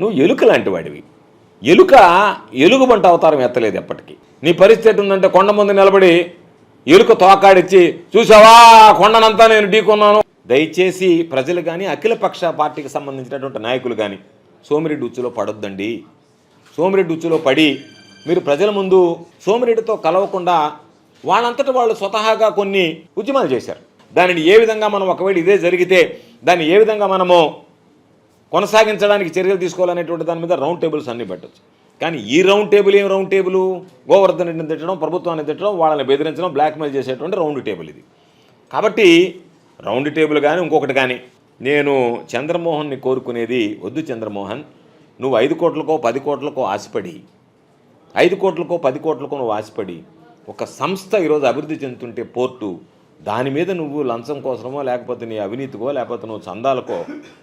నువ్వు ఎలుక లాంటి వాడివి ఎలుక ఎలుగుబంట అవతారం ఎత్తలేదు ఎప్పటికీ. నీ పరిస్థితి ఉందంటే కొండ ముందు నిలబడి ఎలుక తోకాడిచ్చి చూసావా? కొండనంతా నేను ఢీకొన్నాను. దయచేసి ప్రజలు కానీ అఖిలపక్ష పార్టీకి సంబంధించినటువంటి నాయకులు కానీ సోమిరెడ్డి ఉచ్చులో పడొద్దండి. సోమిరెడ్డి ఉచ్చులో పడి మీరు ప్రజల ముందు సోమిరెడ్డితో కలవకుండా వాళ్ళంతటా వాళ్ళు స్వతహాగా కొన్ని ఉద్యమాలు చేశారు. దానిని ఏ విధంగా మనం ఒకవేళ ఇదే జరిగితే దాన్ని ఏ విధంగా మనము కొనసాగించడానికి చర్యలు తీసుకోవాలనేటువంటి దాని మీద రౌండ్ టేబుల్స్ అన్ని పెట్టచ్చు. కానీ ఈ రౌండ్ టేబుల్ ఏం రౌండ్ టేబుల్? గోవర్ధన్ రెడ్డిని తిట్టడం ప్రభుత్వాన్ని తిట్టడం వాళ్ళని బెదిరించడం బ్లాక్మెయిల్ చేసేటువంటి రౌండ్ టేబుల్ ఇది. కాబట్టి రౌండ్ టేబుల్ కానీ ఇంకొకటి కానీ నేను చంద్రమోహన్ని కోరుకునేది వద్దు చంద్రమోహన్ నువ్వు ఐదు కోట్లకో పది కోట్లకో ఆశపడి ఐదు కోట్లకో పది కోట్లకో నువ్వు ఆశపడి ఒక సంస్థ ఈరోజు అభివృద్ధి చెందుతుంటే పోర్టు దాని మీద నువ్వు లంచం కోసమో లేకపోతే నీ అవినీతికో లేకపోతే నువ్వు చందాలకో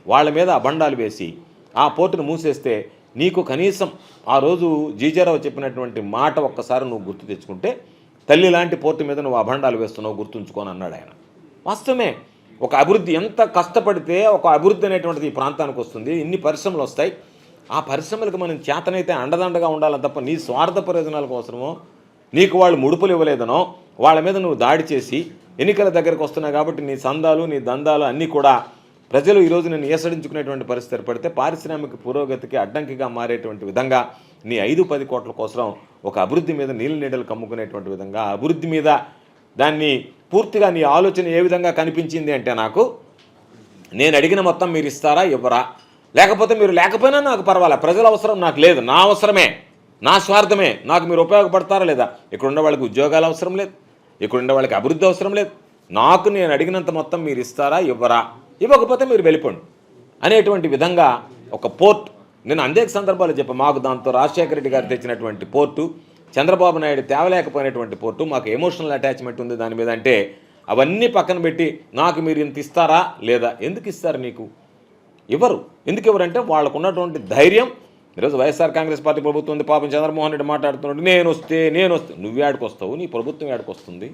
వాళ్ళ మీద అబండాలు వేసి ఆ పోర్టును మూసేస్తే నీకు కనీసం ఆ రోజు జీజారావు చెప్పినటువంటి మాట ఒక్కసారి నువ్వు గుర్తు తెచ్చుకుంటే తల్లి లాంటి పోర్టు మీద నువ్వు అభండాలు వేస్తున్నావు గుర్తుంచుకొని అన్నాడు ఆయన. వాస్తవమే ఒక అభివృద్ధి ఎంత కష్టపడితే ఒక అభివృద్ధి అనేటువంటిది ఈ ప్రాంతానికి వస్తుంది ఇన్ని పరిశ్రమలు వస్తాయి. ఆ పరిశ్రమలకు మనం చేతనైతే అండదండగా ఉండాలని తప్ప నీ స్వార్థ ప్రయోజనాల కోసమో నీకు వాళ్ళు ముడుపులు ఇవ్వలేదనో వాళ్ళ మీద నువ్వు దాడి చేసి ఎన్నికల దగ్గరకు వస్తున్నాయి కాబట్టి నీ సందాలు నీ దందాలు అన్నీ కూడా ప్రజలు ఈరోజు నేను ఏసడించుకునేటువంటి పరిస్థితి ఏర్పడితే పారిశ్రామిక పురోగతికి అడ్డంకిగా మారేటువంటి విధంగా నీ ఐదు పది కోట్ల కోసం ఒక అభివృద్ధి మీద నీళ్ళు నీడలు కమ్ముకునేటువంటి విధంగా అభివృద్ధి మీద దాన్ని పూర్తిగా నీ ఆలోచన ఏ విధంగా కనిపించింది అంటే నాకు నేను అడిగిన మొత్తం మీరు ఇస్తారా ఇవ్వరా? లేకపోతే మీరు లేకపోయినా నాకు పర్వాలే. ప్రజల అవసరం నాకు లేదు. నా అవసరమే. నా స్వార్థమే. నాకు మీరు ఉపయోగపడతారా లేదా? ఇక్కడ ఉన్న వాళ్ళకి ఉద్యోగాలు అవసరం లేదు. ఇక్కడ ఉండే వాళ్ళకి అభివృద్ధి అవసరం లేదు. నాకు నేను అడిగినంత మొత్తం మీరు ఇస్తారా ఇవ్వరా? ఇవ్వకపోతే మీరు వెళ్ళిపోండి. అనేటువంటి విధంగా ఒక పోర్ట్ నేను అనేక సందర్భాలు చెప్పాను మాకు దాంతో రాజశేఖర రెడ్డి గారు తెచ్చినటువంటి పోర్టు చంద్రబాబు నాయుడు తేవలేకపోయినటువంటి పోర్టు మాకు ఎమోషనల్ అటాచ్మెంట్ ఉంది దాని మీద అంటే అవన్నీ పక్కన పెట్టి నాకు మీరు ఇంత ఇస్తారా లేదా? ఎందుకు ఇస్తారు నీకు ఇవ్వరు. ఎందుకు ఇవ్వరంటే వాళ్ళకు ఉన్నటువంటి ధైర్యం ఈరోజు వైఎస్ఆర్ కాంగ్రెస్ పార్టీ ప్రభుత్వం ఉంది. పాపం చంద్రమోహన్ రెడ్డి మాట్లాడుతున్నాడు. నేను వస్తే నేను వస్తే. నువ్వు ఏడకు వస్తావు? నీ ప్రభుత్వం ఏడకు వస్తుంది?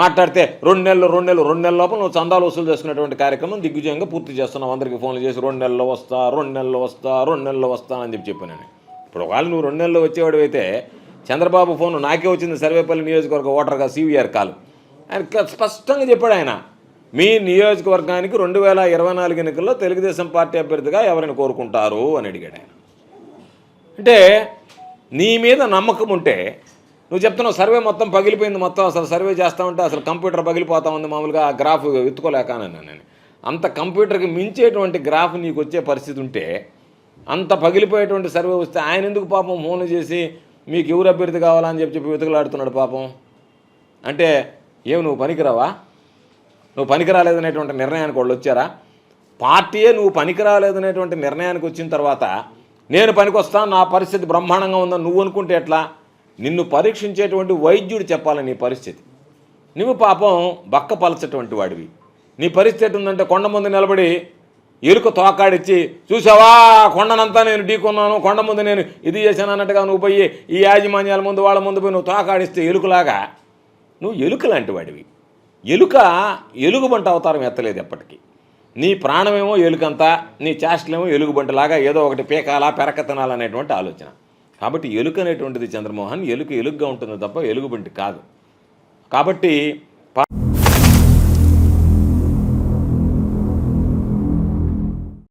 మాట్లాడితే రెండు నెలలు రెండు నెలలు రెండు నెలల లోపల నువ్వు చందాలు వసూలు చేసుకునేటువంటి కార్యక్రమం దిగ్విజయంగా పూర్తి చేస్తున్నావు. అందరికీ ఫోన్లు చేసి రెండు నెలల్లో వస్తా రెండు నెలలు వస్తా రెండు నెలల్లో వస్తా అని చెప్పి చెప్పాను నేను. ఇప్పుడు ఒకవేళ నువ్వు రెండు నెలల్లో వచ్చేవాడు అయితే చంద్రబాబు ఫోన్ నాకే వచ్చింది సర్వేపల్లి నియోజకవర్గ ఓటర్గా సివిఆర్ కాల్. ఆయన స్పష్టంగా చెప్పాడు ఆయన. మీ నియోజకవర్గానికి రెండు వేల ఇరవై నాలుగు ఎన్నికల్లో తెలుగుదేశం పార్టీ అభ్యర్థిగా ఎవరిని కోరుకుంటారు అని అడిగాడు. ఆయన అంటే నీ మీద నమ్మకం ఉంటే నువ్వు చెప్తున్నావు సర్వే మొత్తం పగిలిపోయింది మొత్తం అసలు సర్వే చేస్తా ఉంటే అసలు కంప్యూటర్ పగిలిపోతా ఉంది మామూలుగా ఆ గ్రాఫ్ ఎత్తుకోలేక అన్నాను నేను. అంత కంప్యూటర్కి మించేటువంటి గ్రాఫ్ నీకు వచ్చే పరిస్థితి ఉంటే అంత పగిలిపోయేటువంటి సర్వే వస్తే ఆయన ఎందుకు పాపం ఫోన్లు చేసి మీకు ఎవరు అభ్యర్థి కావాలని చెప్పి చెప్పి వెతుకులాడుతున్నాడు పాపం? అంటే ఏమి నువ్వు పనికిరావా? నువ్వు పనికిరాలేదనేటువంటి నిర్ణయానికి వాళ్ళు వచ్చారా? పార్టీయే నువ్వు పనికిరాలేదనేటువంటి నిర్ణయానికి వచ్చిన తర్వాత నేను పనికొస్తాను నా పరిస్థితి బ్రహ్మాండంగా ఉందని నువ్వు అనుకుంటే ఎట్లా? నిన్ను పరీక్షించేటువంటి వైద్యుడు చెప్పాలి నీ పరిస్థితి. నువ్వు పాపం బక్క పలచటువంటి వాడివి. నీ పరిస్థితి ఉందంటే కొండ ముందు నిలబడి ఎలుక తోకాడిచ్చి చూసావా? కొండనంతా నేను ఢీకొన్నాను. కొండ ముందు నేను ఇది చేశాను అన్నట్టుగా నువ్వు పోయి ఈ యాజమాన్యాల ముందు వాళ్ళ ముందు పోయి నువ్వు తోకాడిస్తే ఎలుకలాగా. నువ్వు ఎలుకలాంటి వాడివి. ఎలుక ఎలుగుబంట అవతారం ఎత్తలేదు ఎప్పటికీ. నీ ప్రాణమేమో ఎలుకంత నీ చేష్టలేమో ఎలుగుబంటలాగా ఏదో ఒకటి పీకాలా పెరకతనాలు అనేటువంటి ఆలోచన. కాబట్టి ఎలుక అనేటువంటిది చంద్రమోహన్ ఎలుక ఎలుగుగా ఉంటుంది తప్ప ఎలుగుబంటి కాదు. కాబట్టి